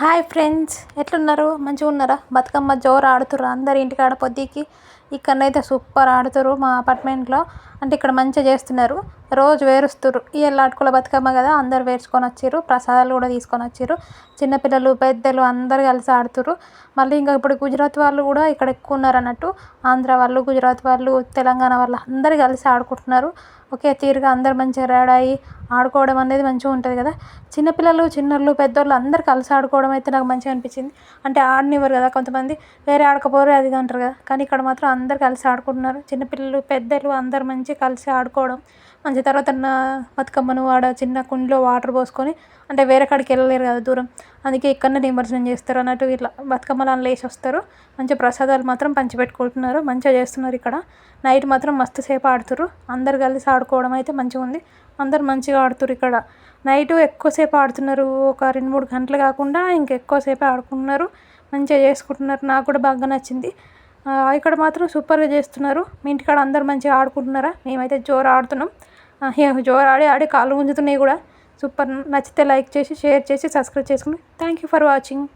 Hi friends ఎట్లున్నారు? మంచిగా ఉన్నారా బతుకమ్మ జోరు ఆడుతుర్రు అందరు ఇంటికాడ పొద్దుకి. ఇక్కడనైతే సూపర్ ఆడుతుర్రు మా అపార్ట్మెంట్లో. అంటే ఇక్కడ మంచిగా చేస్తున్నారు. రోజు వేరుస్తుర్రు ఈ అటుకుల బతుకమ్మ కదా అందరు వేర్చుకొని వచ్చిర్రు. ప్రసాదాలు కూడా తీసుకొని వచ్చారు చిన్నపిల్లలు పెద్దలు అందరు కలిసి ఆడుతుర్రు మళ్ళీ ఇంకా ఇప్పుడు గుజరాత్ వాళ్ళు కూడా ఇక్కడ ఎక్కువ ఉన్నారు అన్నట్టు. ఆంధ్ర వాళ్ళు గుజరాత్ వాళ్ళు తెలంగాణ వాళ్ళు అందరు కలిసి ఆడుకుంటున్నారు. ఒకే తీరుగా అందరు మంచిగా రాడాయి ఆడుకోవడం అనేది మంచిగా ఉంటుంది కదా. చిన్నపిల్లలు చిన్నోళ్ళు పెద్దోళ్ళు అందరు కలిసి ఆడుకోవడం అయితే నాకు మంచిగా అనిపించింది. అంటే ఆడనివ్వరు కదా కొంతమంది. వేరే ఆడకపోరు అది అంటారు కదా. కానీ ఇక్కడ మాత్రం అందరు కలిసి ఆడుకుంటున్నారు. చిన్నపిల్లలు పెద్దలు అందరు మంచిగా కలిసి ఆడుకోవడం. మంచి తర్వాత నా బతుకమ్మను ఆడ చిన్న కుండలో వాటర్ పోసుకొని అంటే వేరే కాడికి వెళ్ళలేరు కదా దూరం. అందుకే ఇక్కడనే నిమజ్జనం చేస్తారు అన్నట్టు ఇట్లా బతుకమ్మలు లేచి వస్తారు. మంచిగా ప్రసాదాలు మాత్రం పంచిపెట్టుకుంటున్నారు. మంచిగా చేస్తున్నారు ఇక్కడ. నైట్ మాత్రం మస్తు సేపు ఆడుతుర్రు. అందరు కలిసి ఆడుకోవడం అయితే మంచిగా ఉంది. అందరు మంచిగా ఆడుతుర్రు ఇక్కడ. నైట్ ఎక్కువసేపు ఆడుతున్నారు. ఒక రెండు మూడు గంటలు కాకుండా ఇంకా ఎక్కువసేపు ఆడుకుంటున్నారు. మంచిగా చేసుకుంటున్నారు. నాకు కూడా బాగా నచ్చింది. ఇక్కడ మాత్రం సూపర్గా చేస్తున్నారు. మీ ఇంటికాడ అందరు మంచిగా ఆడుకుంటున్నారా? మేమైతే జోరు ఆడుతున్నాం. జోరు ఆడి ఆడి కాళ్ళు గుంజుతున్నాయి కూడా. సూపర్ నచ్చితే లైక్ చేసి షేర్ చేసి సబ్స్క్రైబ్ చేసుకోండి థ్యాంక్ యూ ఫర్ వాచింగ్.